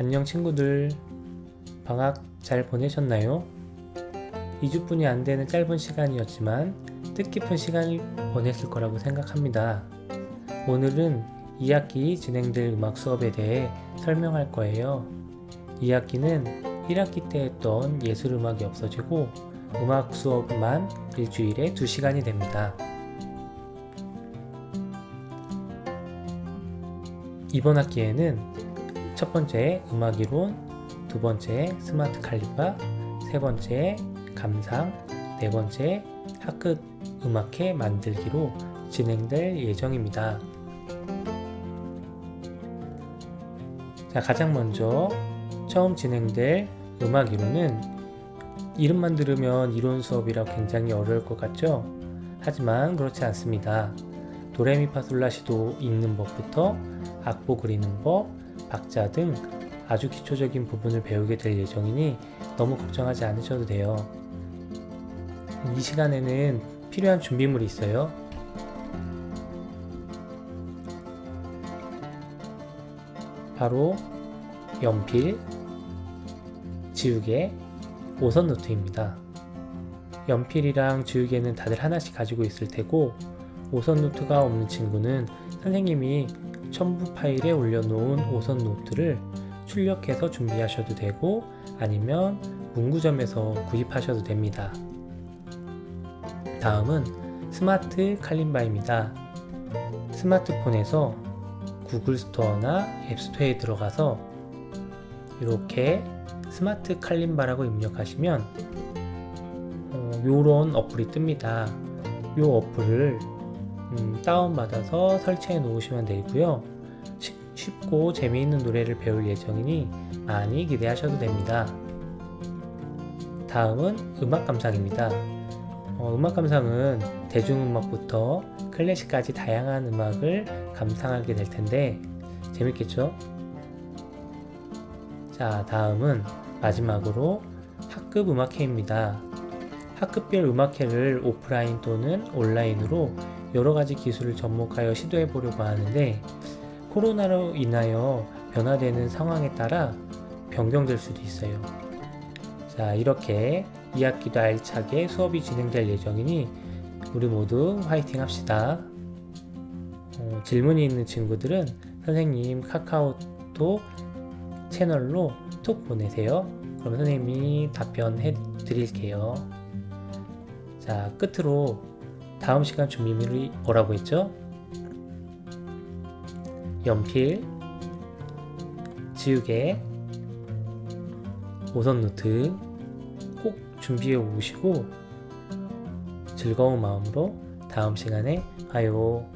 안녕 친구들. 방학 잘 보내셨나요? 2주뿐이 안 되는 짧은 시간이었지만 뜻깊은 시간을 보냈을 거라고 생각합니다. 오늘은 2학기 진행될 음악 수업에 대해 설명할 거예요. 2학기는 1학기 때 했던 예술 음악이 없어지고 음악 수업만 일주일에 2시간이 됩니다. 이번 학기에는 첫 번째 음악 이론, 두 번째 스마트 칼리파, 세 번째 감상, 네 번째 학급 음악회 만들기로 진행될 예정입니다. 자, 가장 먼저 처음 진행될 음악 이론은 이름만 들으면 이론 수업이라 굉장히 어려울 것 같죠? 하지만 그렇지 않습니다. 도레미파솔라시도 읽는 법부터 악보 그리는 법, 박자 등 아주 기초적인 부분을 배우게 될 예정이니 너무 걱정하지 않으셔도 돼요. 이 시간에는 필요한 준비물이 있어요. 바로 연필, 지우개, 오선 노트입니다. 연필이랑 지우개는 다들 하나씩 가지고 있을 테고 오선 노트가 없는 친구는 선생님이 첨부 파일에 올려놓은 오선 노트를 출력해서 준비하셔도 되고 아니면 문구점에서 구입하셔도 됩니다. 다음은 스마트 칼림바입니다. 스마트폰에서 구글 스토어나 앱 스토어에 들어가서 이렇게 스마트 칼림바라고 입력하시면 어, 요런 어플이 뜹니다. 요 어플을 음, 다운받아서 설치해 놓으시면 되고요. 쉽- 쉽고 재미있는 노래를 배울 예정이니 많이 기대하셔도 됩니다. 다음은 음악 감상입니다. 어, 음악 감상은 대중음악부터 클래식까지 다양한 음악을 감상하게 될 텐데 재밌겠죠? 자, 다음은 마지막으로 학급 음악회입니다. 학급별 음악회를 오프라인 또는 온라인으로 여러 가지 기술을 접목하여 시도해 보려고 하는데 코로나로 인하여 변화되는 상황에 따라 변경될 수도 있어요. 자, 이렇게 2학기도 알차게 수업이 진행될 예정이니 우리 모두 화이팅 합시다. 어, 질문이 있는 친구들은 선생님 카카오톡 채널로 톡 보내세요. 그럼 선생님이 답변해 드릴게요. 자, 끝으로 다음 시간 준비물이 뭐라고 했죠? 연필, 지우개, 오선 노트 꼭 준비해 오시고 즐거운 마음으로 다음 시간에 봐요.